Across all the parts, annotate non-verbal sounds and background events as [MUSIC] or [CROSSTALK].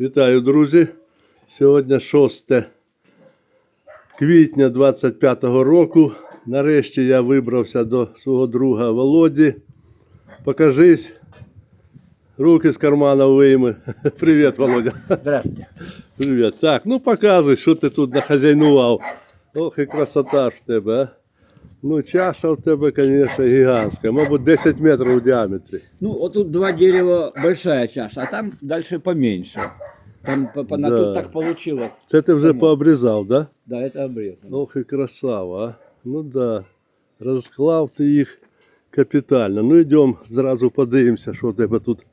Вітаю, друзі! Сьогодні 6 квітня 25-го року. Нарешті я вибрався до свого друга Володі. Покажись. Руки з кармана вийми. [LAUGHS] Привіт, Володя. Здравствуйте. Привіт. Так, ну показуй, що ти тут нахазяйнував. Ох, і красота ж в тебе, а. Ну, чаша в тебе, звісно, гігантська. Мабуть, 10 метрів у діаметрі. Ну, вот тут два дерева, большая чаша, а там дальше поменьше. Там по, по, на- Да. тут так получилось. Це ти вже Само. пообрізав, так? Да? Да, это обрезано. Ох і красава, а. Ну да. Розклав ти їх капітально. Ну йдемо зразу подивимося, що в тебе тут.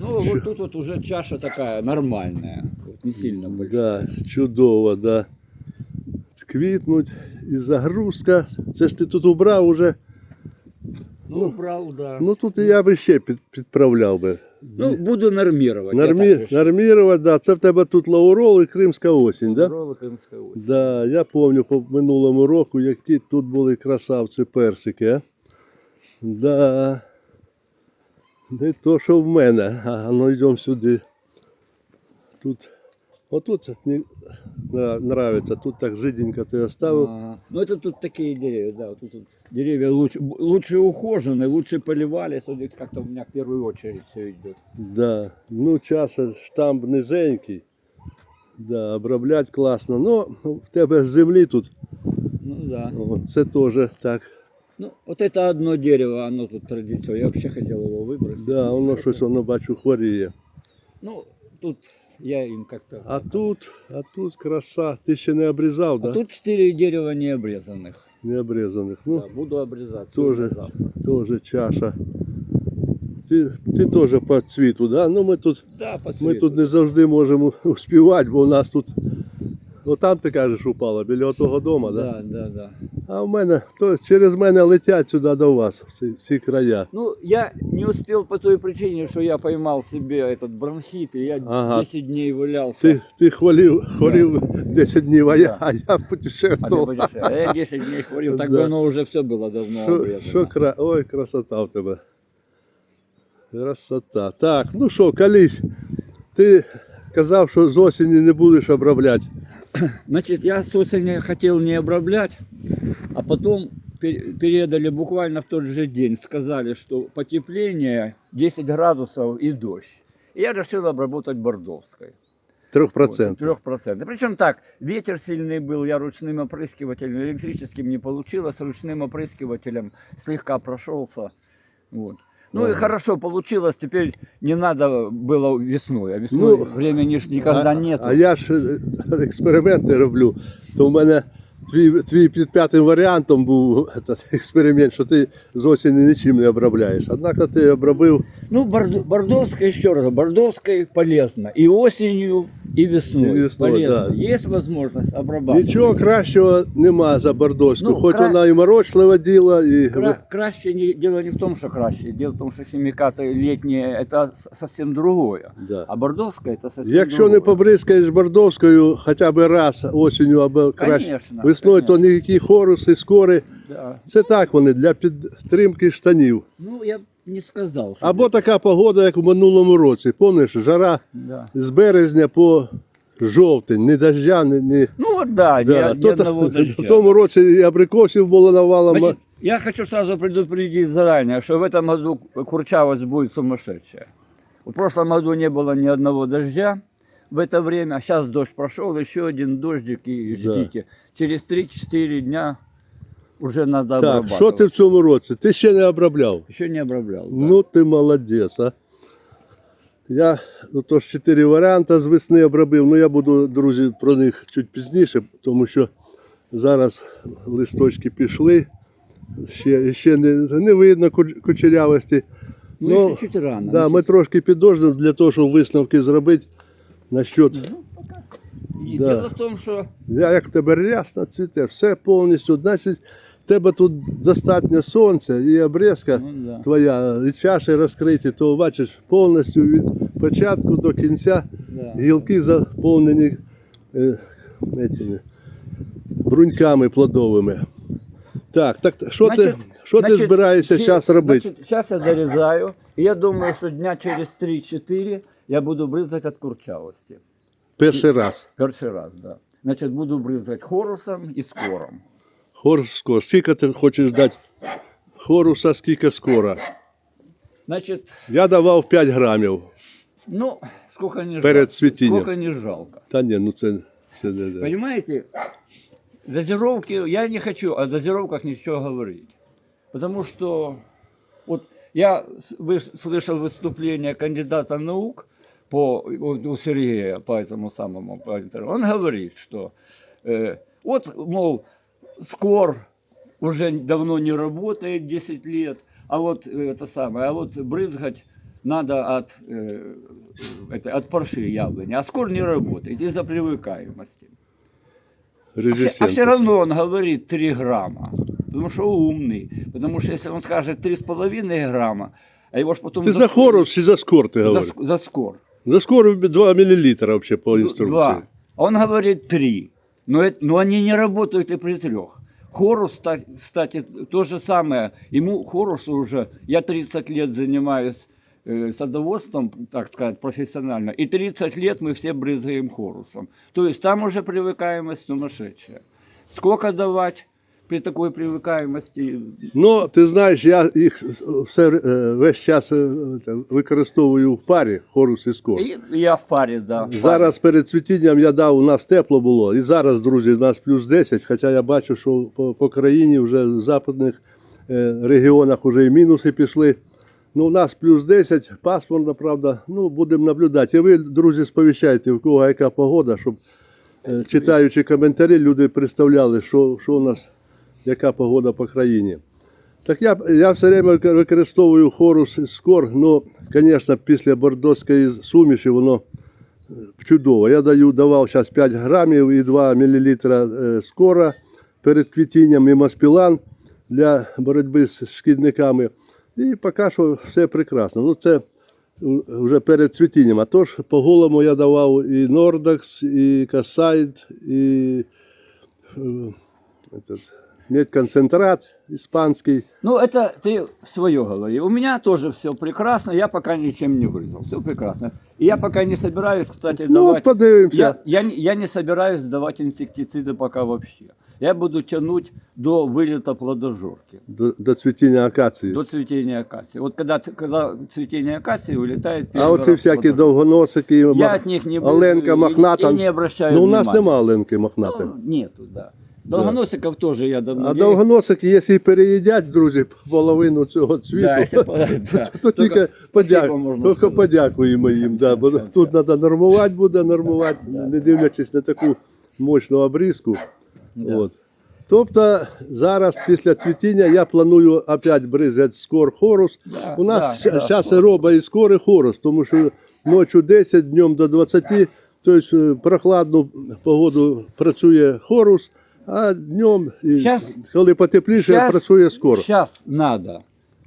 Ну, вот тут вот уже чаша такая нормальная. Вот, не сильно большая. Да, чудово, да. Квітнуть і загрузка. Це ж ти тут убрав уже. Ну, правда. Ну тут я би ще під, підправляв би. Ну, буду нормировать. я Нормі... так. Нормірувати, да. Це в тебе тут лаурол і кримська осінь, да? Роллы Крымская осень. Да, я пам'ятаю по минулому року, які тут були красавці персики. А? Да. Не то, що в мене. А ну йдемо сюди. Тут. Отут мені нра- нравиться, тут так жиденько ти оставив. А, ну, это тут такие деревья, да. Вот тут, тут деревья лучше, б- лучше ухожены, лучше поливались. Вот это как-то у меня в первую очередь все идет. Да. Ну, чаша штамп низенький. Да, обробляти класно. Ну, в тебе з землі тут. Ну, да. О, це теж так. Ну, вот это одно дерево, оно тут традиционное. Я вообще хотел его выбросить. Да, воно щось воно бачу хворіє. Ну, тут я им как-то... А тут, а тут краса. Ти ще не обрізав, А да? тут четыре дерева не обрезанных. Не обрізаних. Ну, Да, буду обрезать. тоже, завтра. тоже чаша. Ти, ти теж по цвіту, да? Ну ми тут, Да, по ми цвету. тут не завжди можемо успівати, бо у нас тут. Ну там ти кажеш упало, біля того дому, да? Да, да, да. А в мене, то через мене летять сюди до вас, в ці, в ці края. Ну, я не успел по той причине, что я поймал себе этот бронхит, и я Ага. 10 дней валялся. Ти, ти хвалив, хворів 10 днів, а я, а я А, ты путешествував. будешь- а я 10 дней хворил, так Да. бы оно уже все было давно Що, обрезано. що кра... Ой, красота в тебе. Красота. Так, ну що, колись. Ти казав, що з осені не будеш обробляти. [CLEARS THROAT] Значит, я с осени хотел не обраблять, а потом пе- передали буквально в тот же день, сказали, что потепление 10 градусов и дождь. И я решил обработать бордовской. Трьох процентів. Трех процентов. Причем так, ветер сильный был, я ручным опрыскивателем, электрическим не получилось, ручным опрыскивателем слегка прошелся. Вот. Ну и хорошо получилось, теперь не надо было весной, а весной Ну, времени ж никогда а, нету. А я ж [LAUGHS] експерименти роблю. То в мене твій, твій під п'ятим варіантом був этот [LAUGHS] експеримент, що ти з осені нічим не обробляєш. Однак ти обробив Ну, борд- бордовская, еще раз, бордовской полезно. И осенью, и весной. И весной, полезно. да. Есть возможность обрабатывать. нічого кращого нема за бордоську. Ну, Хоч кра- вона і морочливе діло, і Кра- краще не, дело не в том, что краще. Дело в том, что химикаты летние это с- совсем другое. Да. А бордовская это совсем Якщо другое. не побризкаєш бордовською хоча б раз осінню або краще Конечно, Весною, то ніякі хоруси, скори. Да. Це так вони для підтримки штанів. Ну, я б не сказал, что... Або така погода, як у минулому році. Пам'ятаєш, жара Да. з березня по жовтень, ні дождя, ні. ні... Ну, вот да, Да, ни, ни то- одного дождя. в тому році і абрикосів було навалом. Значит, я хочу сразу предупредить заранее, что в этом году курчавость будет сумасшедшая. В прошлом году не было ни одного дождя в это время. Сейчас дождь прошел, еще один дождик и Да. ждите. Через 3-4 дня уже надо Так, обрабатывать. що ти в цьому році? Ти ще не обробляв. Еще не обраблял. да. Ну ти молодець, а. Я ну, то ж чотири варіанти з весни обробив. Ну я буду, друзі, про них чуть пізніше, тому що зараз листочки пішли. Ще, ще не, не видно куч- кучерявості. Ну, еще чуть рано. да, ми трошки підождемо для того, щоб висновки зробити Насчет. И да. Дело в том, что Я як в тебе рясно цвіте, все повністю. Значить, в тебе тут достатньо сонця і обрізка Ну, да. твоя, і чаші розкриті, то бачиш повністю від початку до кінця Да. гілки заповнені е, етими, бруньками плодовими. Так, так що ти, що ти збираєшся зараз робити? Сейчас я дорезаю, и я думаю, что дня через 3-4 я буду брызгать от курчавости. Перший раз. Перший раз, да. Значит, буду брызгать хорусом и скором. Хорус скор. Скільки ти хочеш дати хоруса, скільки скора? Значит, Я давав 5 грамів. ну, сколько не Перед жалко. цветением. Сколько не жалко. Та ні, ну це, це не да. Понимаете, дозировки, я не хочу о дозировках ничего говорить. Потому что вот я слышал выступление кандидата наук по, у Сергея по этому самому по. Он говорит, что э, вот, мол, скор уже давно не работает 10 лет, а вот это самое, а вот брызгать надо от, э, это, от парши яблони, а скор не работает из-за привыкаемости А все, Резистентність. равно он говорит 3 грамма. Потому что умный. Потому что если он скажет 3,5 грамма, а его ж потом... Ти за хорус чи за скор ти за, говориш? ск- за скор. За скор 2 мл вообще по інструкції. Два. А Он говорит 3. Но, это- но они не работают и при трех. Хорус, ста- кстати, то же самое. Ему Хорусу уже, я 30 лет занимаюсь э, садоводством, так сказать, профессионально, и 30 лет мы все брызгаем хорусом. То есть там уже привыкаемость сумасшедшая. Сколько давать при такой привыкаемости? Ну, ти знаєш, я їх все, е, весь час е, те, використовую в парі, хорус і скор. И я в паре, да. в Зараз перед цвітінням я дав, у нас тепло було. І зараз, друзі, у нас плюс 10, хоча я бачу, що по, по країні вже в западних е, регіонах вже і мінуси пішли. Ну, у нас плюс 10, пасмурно, правда. Ну, будемо наблюдати. І ви, друзі, сповіщайте, в кого яка погода, щоб е, читаючи коментарі, люди представляли, що, що у нас, яка погода по країні. Так я, я все время використовую хорус скор, ну, звісно, після бордоської суміші воно е, чудово. Я даю, давав зараз 5 грамів і 2 мл е, скора перед квітінням і маспілан для боротьби з шкідниками. І поки що все прекрасно. Ну, це вже перед цвітінням. А то ж по голому я давав і Нордакс, і Касайд, і е, этот, медконцентрат іспанський. Ну, это ты свое говори. У меня тоже все прекрасно, я пока ничем не брызгал. Все прекрасно. И я пока не собираюсь, кстати, Ну, давать... от подивимося. я, я, не- я не собираюсь давать инсектициды пока вообще. Я буду тянуть до вылета плодожорки, До, до цвітіння акації. до цветения акации. Вот когда, когда цветение акации улетает... А оці всякі довгоносики, Я ма- от них не буду Оленка мохната. и не обращаю Ну, у нас внимания. нема Оленки мохнатої. Ну, нету, да. Долгоносиков тоже я давно... А довгоносики, якщо і переїдять, друзі, половину цього цвіту, Да, якщо [LAUGHS] то, да. то, Тільки тільки, можна тільки сказати. подякуємо їм. Да, бо тут треба нормувати буде, нормувати, не дивлячись на таку мощну обрізку. От. Тобто зараз після цвітіння я планую опять бризати скор хорус. У нас зараз і роба і скор, і хорус, тому що ночі 10, днем до 20, тобто е, прохладну погоду працює хорус, а днем, коли потепліше, працює скор. Сейчас надо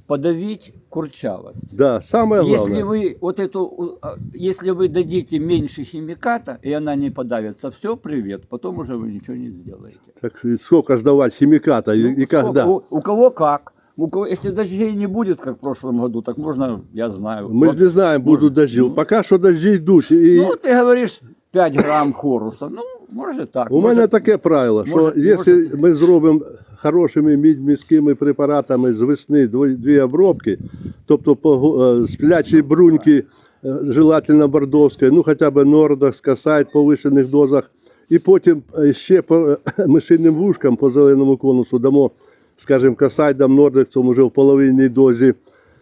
подавить курчавость. Да, саме Если головне. вы вот эту, а, если вы дадите меньше химиката, и она не подавится, все, привет, потом уже вы ничего не сделаете. Так і скільки ж давати хіміката і, і Сколько? когда? У, у кого как. У кого, если дождей не будет, как в прошлом году, так можно, я знаю. Ми ж Вот. не знаємо, будуть дожді. Поки що дожді йдуть. І Ну, ты говоришь 5 грамм хоруса. Ну, может так. у мене может- таке правило, що може- якщо може- ми зробимо хорошими мідміськими препаратами з весни дві, обробки, тобто по го- е, сплячій бруньки, е, желательно бордовської, ну хоча б нордах, скасайт по вишених дозах, і потім е, ще по [COUGHS] мишиним вушкам по зеленому конусу дамо, скажімо, касайдам, нордексом уже в половинній дозі.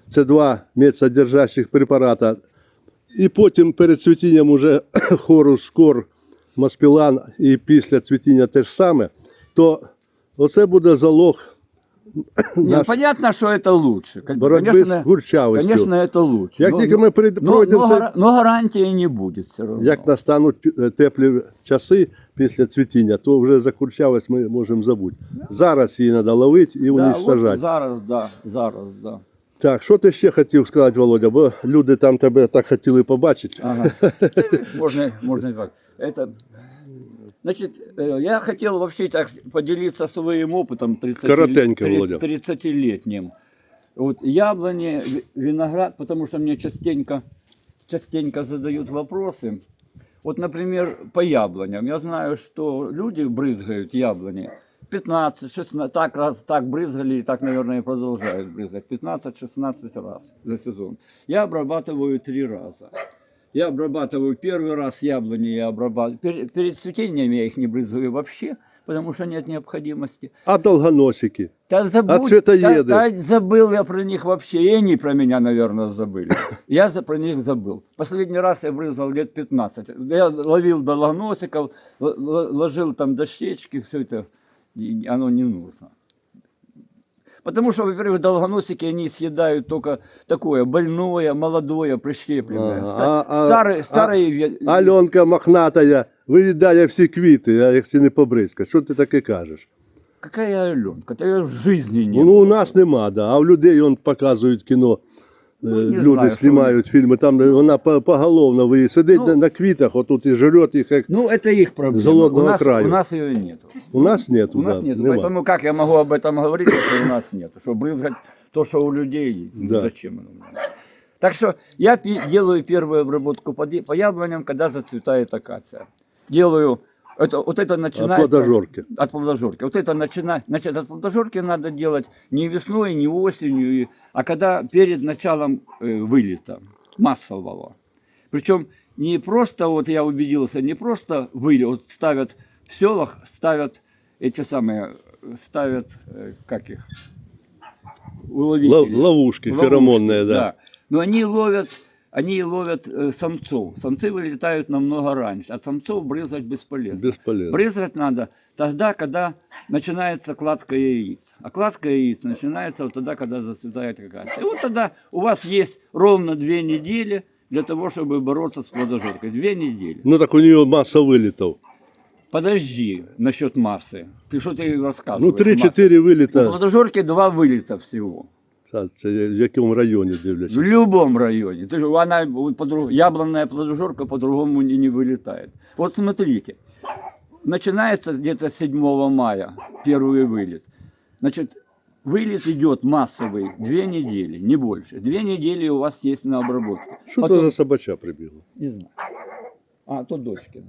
Це два медсодержащих препарата. І потім перед цвітінням уже [COUGHS] хорус, скор, маспілан і після цвітіння те ж саме, то оце буде залог Не, наш- понятно, что это лучше. Кон- боротьби з курчавостю. Конечно, это лучше. Як Но- тільки ми прийд- но, пройдемо но, це- гара- но гарантии не будет все равно. Як настануть е, теплі часи після цвітіння, то вже за курчавость ми можемо забути. Зараз її треба ловити і да, уничтожати. от зараз, да, зараз, да. Так, що ти ще хотів сказати, Володя? Бо люди там тебе так хотіли побачити. Ага. Можно, можно и так. Это Значит, э, я хотел вообще так поделиться своим опытом 30 Коротенько, тридцать- Володя. 30-летним. Вот яблони, ви- виноград, потому что мне частенько, частенько задают вопросы. Вот, например, по яблоням. Я знаю, что люди брызгают яблони 15, 16, так раз так брызгали и так, наверное, и продолжают брызгать. 15-16 раз за сезон. Я обрабатываю три раза. Я обрабатываю первый раз яблони, я обрабатываю. Перед, перед цветением я их не брызгаю вообще, потому что нет необходимости. А долгоносики? Да забудь, А цветоеды? Да, да забыл я про них вообще, и они про меня, наверное, забыли. [LAUGHS] Я за, про них забыл. Последний раз я брызгал лет 15. Я ловил долгоносиков, ложил там дощечки, все это, оно не нужно. Потому что, во-первых, долгоносики, они съедают только такое больное, молодое, прищепленное. Ага. Ста- А- а- старые, а- старые ве- Альонка мохнатая, виїдає всі квіти, а як ці не побризка. Що ти таке кажеш? Какая Аленка? Это я в жизни не Ну, у нас нема, да. а у людей он показують кіно. е, Ну, не Люди знаю, що знімають фільми, там вона по- поголовно ви сидить Ну, на, на квітах, отут і жрет їх. Як... Ну, это их проблема. Золотого у нас, краю. У нас ее нет. У нас нету. У нас да, нет. нема. Поэтому как я могу об этом говорить, если у нас нет? Что брызгать то, что у людей, ну, Да. зачем оно мне? Так что я пи- делаю первую обработку под я- по яблоням, когда зацветает акация. Делаю, это, вот это начинается... плодожорки. От плодожорки. Вот это начинать, значит, от плодожорки надо делать не весной, не осенью, а когда перед началом э, вылета массового. Причем не просто, вот я убедился, не просто вылет, вот ставят в селах, ставят эти самые, ставят, э, как их, уловители. Лов- ловушки, Ловушки, феромонные, да. Но они ловят, они ловят э, самцов. Самцы вылетают намного раньше, а самцов брызгать бесполезно. Бесполезно. Брызгать надо тогда, когда начинается кладка яиц. А кладка яиц начинается вот тогда, когда зацветает какая-то. И вот тогда у вас есть ровно две недели для того, чтобы бороться с плодожоркой. Две недели. Ну так у нього маса вилітів. Подожди насчет массы. Ты что ты рассказываешь? Ну, 3-4 У виліта. плодожорки два вылета всего. Та, Це в якому районі В дивлячись. любом районе. Ты же, она, вот по-друг- яблонная плодожорка по-другому не, не вылетает. Вот смотрите, начинается где-то 7 мая первый вылет. Значит, вылет идет массовый две недели, не больше. Две недели у вас есть на обработку. Що Потом- це за собача прибігла? Не знаю. А, то дочки.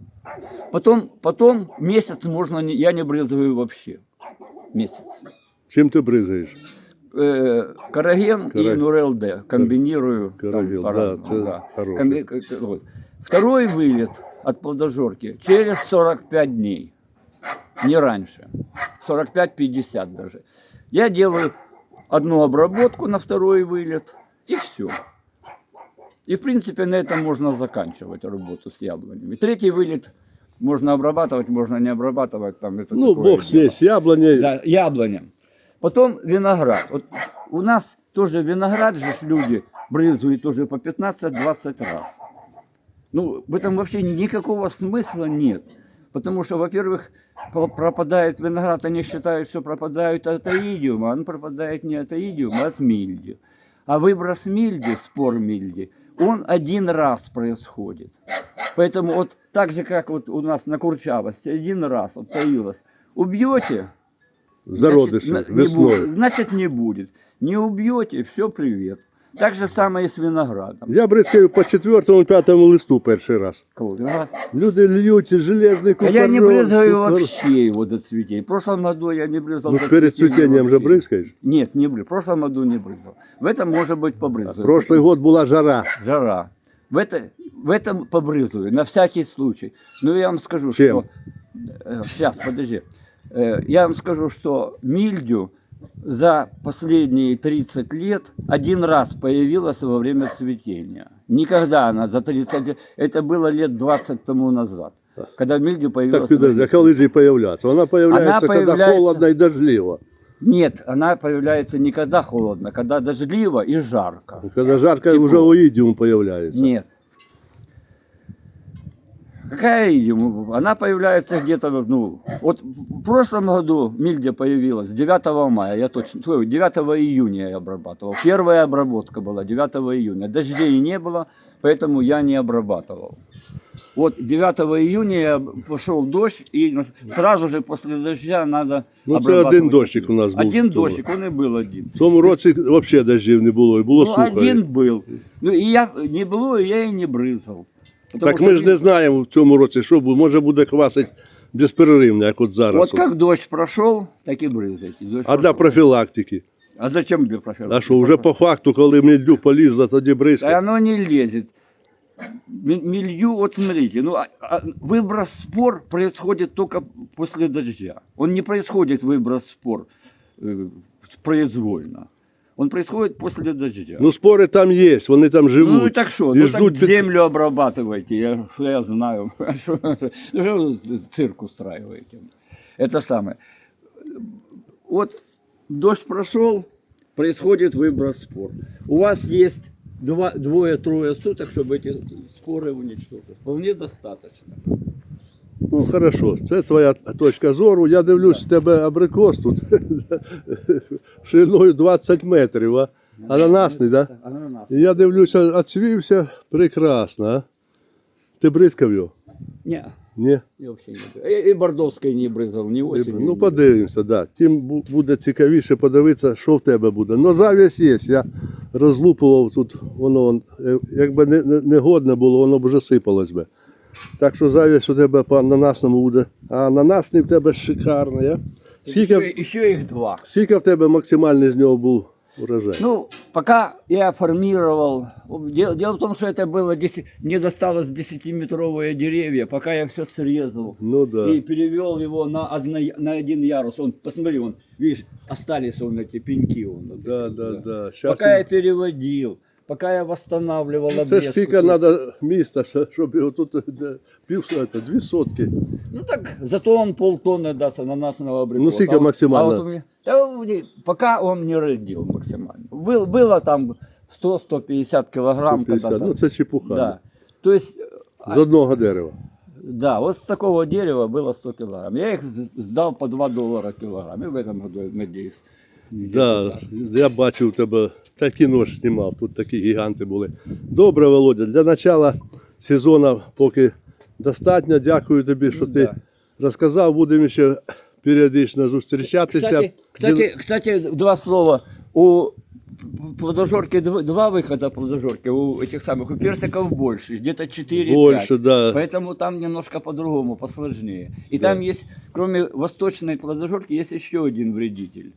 Потом, потом месяц можно, не, я не брызгаю вообще. Месяц. Чим ти бризаєш? Э, Караген Кара- и Нурел-Д. Комбинирую там Карагел, да, это да. Комби- к- вот. Второй вылет от плодожорки через 45 дней. Не раньше. 45-50 даже. Я делаю одну обработку на второй вылет и все. И в принципе на этом можно заканчивать работу с яблонями. Третий вылет можно обрабатывать, можно не обрабатывать. Там, это Ну, Бог дело. снесь, яблоня. Да, яблоня. Потом виноград. Вот у нас тоже виноград же люди брызгают тоже по 15-20 раз. Ну, в этом вообще никакого смысла нет. Потому что, во-первых, пропадает виноград, они считают, что пропадают от аидиума, а он пропадает не от аидиума, а от мильди. А выброс мильди, спор мильди, он один раз происходит. Поэтому вот так же, как вот у нас на курчавости, один раз вот появилось. Убьете, Зародиші Значит, на- не весною. будет. Значит, не будет. Не убьете, все, привет. Так же самое и с виноградом. Я бризкаю по 4-5 листу перший раз. Кого? Виноград? Люди льють железний А купорос. я не брызгаю купорос. вообще его до цветения. В прошлом году я не брызгал Ну до перед цветения цвітінням же вообще. бризкаєш. Нет, не брызгал. В прошлом году не брызгал. В этом, может быть, побрызгаю. Прошлий год була жара. Жара. В, это, в этом побрызгаю, на всякий случай. Но я вам скажу, Чем? что... сейчас, подожди. Э, я вам скажу, что мильдю за последние 30 лет один раз появилась во время цветения. Никогда она за 30 лет... Это было лет 20 тому назад. Когда мильдю появилась... Так підожди, а во время коли ж їй появляться? Вона появляється, коли появляється- холодно і дождливо. Нет, она появляется не когда холодно, когда дождливо и жарко. Коли жарко, вже оїдіум появляється. Нет. Какая идем? Она появляется где-то, ну, вот в прошлом году Мильдия появилась 9 мая, я точно, ой, 9 июня я обрабатывал. Первая обработка была 9 июня. Дождей не было, поэтому я не обрабатывал. Вот 9 июня я пошел дождь, и нас- сразу же после дождя надо Ну, це обрабатывать один дощик у нас був Один в тому. дощик, он и был один. В тому році взагалі дождів не було, і було Ну, сухо. один был. Ну, и я не было, и я и не брызгал. Потому Так что ми ж не знаємо в цьому році, що буде. Може буде квасить безперервно, як от зараз. Вот от. как дождь прошел, так и брызгайте. Дождь А для прошел. профілактики. А зачем для профилактики? А що, вже по факту, коли мільдю полізла, тоді Да бризка. оно не лезет. М- Мелью, вот смотрите, ну, а- а выброс спор происходит только после дождя. Он не происходит выброс спор э, произвольно. Он происходит после дождя. Ну, спори там є, вони там живуть. Ну и так что, і ну так ждуть під- землю обрабатывайте, я, что я знаю. [LAUGHS] А Что ну, что вы цирк устраиваете? Это самое. Вот дождь прошел, происходит выброс спор. У вас есть два, двое-трое суток, чтобы эти споры уничтожить. Вполне достаточно. Ну, хорошо, це твоя точка зору. Я дивлюсь, в тебе абрикос тут [LAUGHS] шириною 20 метрів, а ананасний, так? Да? І я дивлюся, оцвівся прекрасно, а? Ти бризкав його? Не, Ні? я вообще не. И, и не брызгал, ни осенью. Ну, подивимося, да. Тим буде цікавіше подивитися, що в тебе буде. Ну, завіс є. Я розлупував тут, воно, е, якби не, не, не годне було, воно б вже сипалось би. Так що завіс у тебе по ананасному буде. А ананасний в тебе шикарний. А? Скільки, Еще, еще их два. скільки в тебе максимальний з нього був урожай? Ну, пока я формировал, дело, дело в том, что это было 10, мне досталось 10-метровые деревья, пока я все срезал Ну да. и перевел его на, одно, на один ярус. Он, посмотри, он, видишь, остались он эти пеньки. Он, вот Да, эти, да, да. Щас Пока він- я переводил, пока я восстанавливал Це ж обрезку. скільки то есть- треба міста, що- щоб його тут де, пів, це, дві сотки. Ну так, зато он полтонны даст ананасного абрикоса. Ну, сколько А вот- максимально? а вот у меня- да, у меня- пока он не родил максимально. Был, было там 100-150 килограмм. 150. когда-то. Ну це чепуха. Да. То есть, З одного дерева. да, вот с такого дерева было 100 килограмм. Я их с- сдал по 2 доллара килограмм. И в этом году, я надеюсь. Да, я бачив тебе, такі нож знімав, тут такі гіганти були. Добре, Володя, для начала сезону поки достатньо. Дякую тобі, що ти Ну да. розказав. Будемо ще періодично зустрічатися. Кстати, кстати, кстати, два слова. У плодожорки дв- два выхода плодожорки, у этих самых, у персиков больше, где-то 4-5. Больше, да. Поэтому там немножко по-другому, посложнее. И там есть, кроме восточной плодожорки, есть еще один вредитель,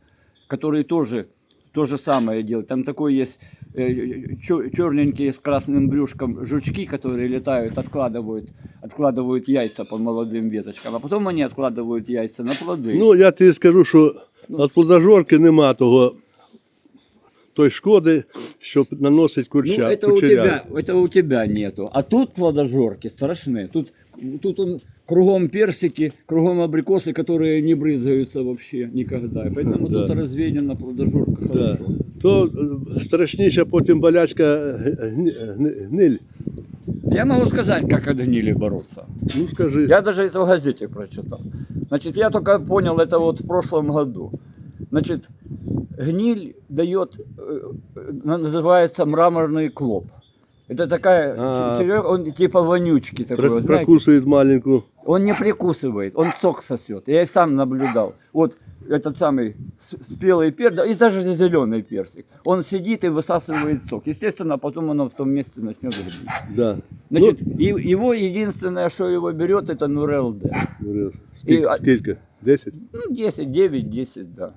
который тоже то же самое делает. Там такой есть черненькие с красным брюшком жучки, которые летают, откладывают, откладывают яйца по молодым веточкам, а потом они откладывают яйца на плоды. Ну, я тобі скажу, що від плодожорки нема того той шкоди, що наносить Ну, курча. это у тебя, это у тебя нету. А тут плодожорки страшные. Тут, тут он кругом персики, кругом абрикосы, которые не брызгаются вообще никогда. И Поэтому Да. тут разведена плодожорка Да. хорошо. То е, страшніша потім болячка е, гни- гни- гниль. Я могу сказать, как от гнили бороться. Ну скажи. Я даже это в газете прочитал. Значит, я только понял это вот в прошлом году. Значит, гниль дает, э, э, называется мраморный клоп. Это такая, А. червяк, он типа вонючки такой, Про- вот, знаете. прокусують маленьку. Он не прикусывает, он сок сосет. Я их сам наблюдал. Вот этот самый с- спелый персик, и даже зеленый персик. Он сидит и высасывает сок. Естественно, потом оно в том месте начнет гнить. Да. Значит, и- его единственное, что его берет, это Нурел Д. Ну, скільки, І, а- скільки? 10? Ну, 10, 9, 10, да.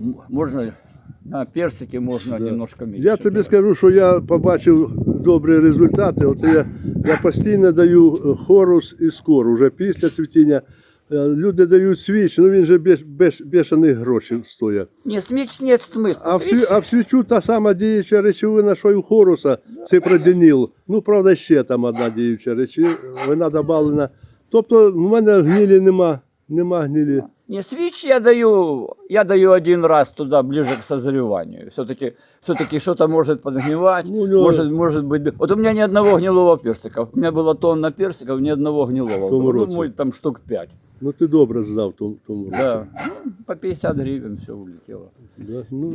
М- Можно на персике можно немножко меньше. Я тобі скажу, що я побачив добрі результати. Оце я, я постійно даю е, хорус і скор. Уже після цвітіння Е, люди дають свіч, ну він же без, без, бешених грошей стоїть. Не, смеч нет смысла. А в, а в свічу та сама діюча речовина, що й у хоруса, ципроденіл. Ну, правда, ще там одна діюча речовина додавлена. Тобто в мене гнилі нема, нема гнилі. Не свич я даю, я даю один раз туда ближе к созреванию. Все-таки, все-таки что-то может подгнивать, Ну, у него- может, может быть. Вот у меня ни одного гнилого персика. У меня было тонна персиков, ни одного гнилого. В том Ну, роце. мой там штук пять. Ну ти добре здав в тому, в тому році. Да. Ну, по 50 гривен все улетело. Да, ну,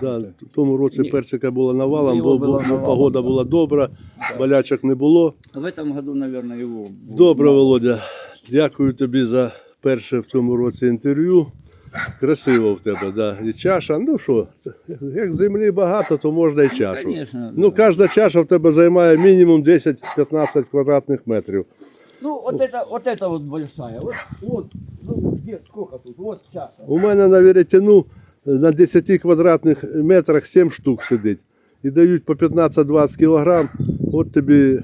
да, в тому році Ні. персика була навалом, Його бо, було бо навалом, погода да. була добра, болячок не було. В этом году, наверное, его... будет Добре, мало. Володя. Дякую тобі за перше в цьому році інтерв'ю. Красиво в тебе, да. І чаша. Ну що, як землі багато, то можна і чашу. Конечно. Ну, да. кожна чаша в тебе займає мінімум 10-15 квадратних метрів. Ну, вот это, вот это вот большая. Вот, вот, ну, где, сколько тут? Вот чаша. У мене на веретяну на 10 квадратних метрах 7 штук сидить. І дають по 15-20 кілограм. От тобі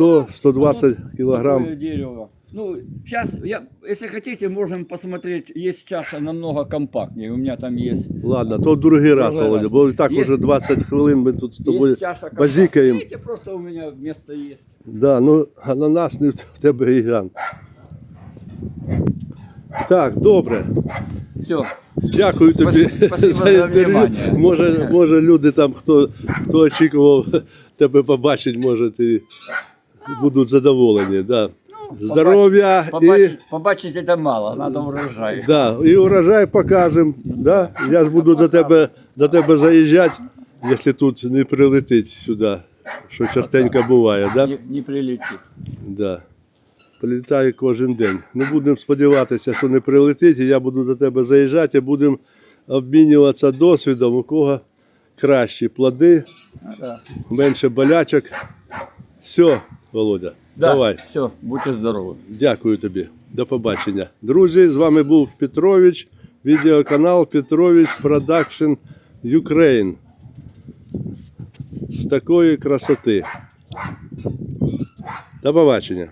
100-120 кілограм. Такое дерево. Ну, сейчас, я, если хотите, можем посмотреть. Есть чаша намного компактнее. У меня там есть. Ладно, то в другий раз, Другий Володя, раз. бо і так Є- уже 20 хвилин ми тут з тобою есть чаша базікаємо. Видите, просто у меня место есть. Да, ну ананас не в в тебе гігант. Так, добре. Все. Дякую тобі Спасибо- спасибо [LAUGHS] за за інтерв'ю. внимание. Може, може люди там, хто, хто очікував [LAUGHS] тебе побачити, може, ти будуть задоволені. Да. Здоров'я і, Побачить, побачить это мало, надо урожай. да, і урожай покажемо. Да? Я ж буду до тебе, до тебе заїжджати, якщо тут не прилетить сюди, що частенько буває. Да? Не, не прилетит. Да. Прилітає кожен день. Не будемо сподіватися, що не прилетить, і я буду до тебе заїжджати, і будемо обмінюватися досвідом, у кого кращі плоди, Ну, менше болячок. Все, Володя, Да, давай. Все, будьте здорові. Дякую тобі. До побачення. Друзі, з вами був Петрович, відеоканал Петрович Продакшн Ukraine. З такої красоти. До побачення.